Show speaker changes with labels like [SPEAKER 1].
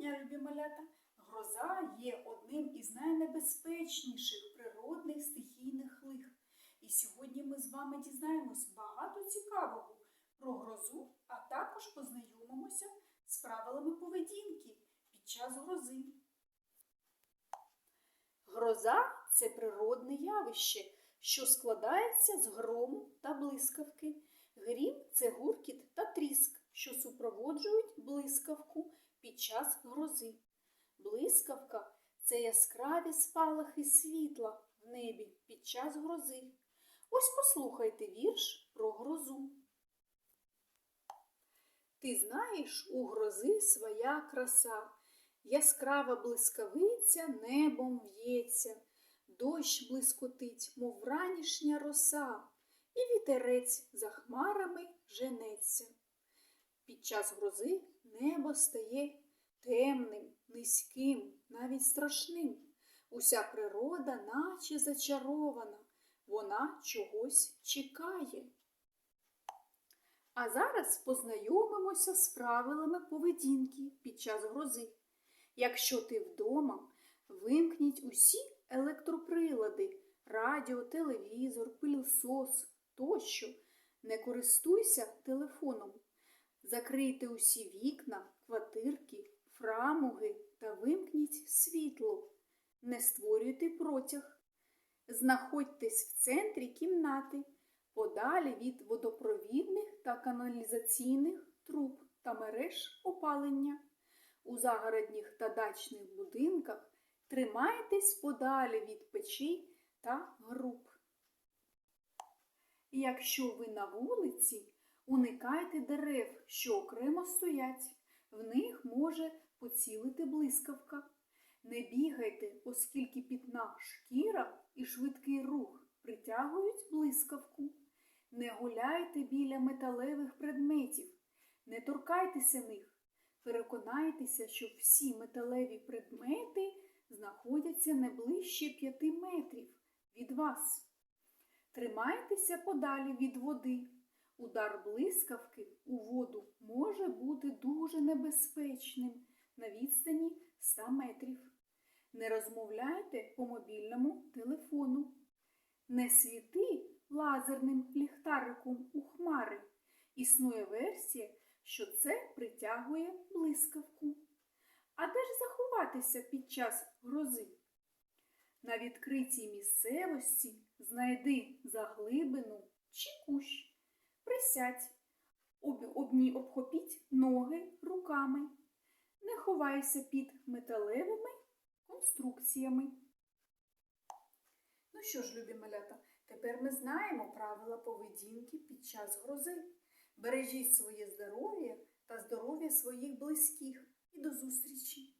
[SPEAKER 1] дня, любі малята! Гроза є одним із найнебезпечніших природних стихійних лих. І сьогодні ми з вами дізнаємось багато цікавого про грозу, а також познайомимося з правилами поведінки під час грози. Гроза це природне явище, що складається з грому та блискавки. Грім це гуркіт та тріск, що супроводжують блискавку час грози. Блискавка це яскраві спалахи світла в небі під час грози. Ось послухайте вірш про грозу. Ти знаєш, у грози своя краса, яскрава блискавиця небом в'ється, дощ блискотить, мов ранішня роса, і вітерець за хмарами женеться. Під час грози небо стає темним, низьким, навіть страшним. Уся природа, наче зачарована, вона чогось чекає. А зараз познайомимося з правилами поведінки під час грози. Якщо ти вдома, вимкніть усі електроприлади, радіо, телевізор, пилосос тощо. Не користуйся телефоном. Закрийте усі вікна, квартирки, фрамуги та вимкніть світло. Не створюйте протяг. Знаходьтесь в центрі кімнати, подалі від водопровідних та каналізаційних труб та мереж опалення. У загородніх та дачних будинках тримайтесь подалі від печі та груб. Якщо ви на вулиці, уникайте дерев, що окремо стоять, в них може поцілити блискавка. Не бігайте, оскільки пітна шкіра і швидкий рух притягують блискавку. Не гуляйте біля металевих предметів, не торкайтеся них. Переконайтеся, що всі металеві предмети знаходяться не ближче п'яти метрів від вас. Тримайтеся подалі від води. Удар блискавки у воду може бути дуже небезпечним на відстані 100 метрів. Не розмовляйте по мобільному телефону. Не світи лазерним ліхтариком у хмари. Існує версія, що це притягує блискавку. А де ж заховатися під час грози? На відкритій місцевості знайди заглибину чи кущ. Присядь, об, обні обхопіть ноги руками. Не під металевими конструкціями. Ну що ж, любі малята, тепер ми знаємо правила поведінки під час грози. Бережіть своє здоров'я та здоров'я своїх близьких. І до зустрічі!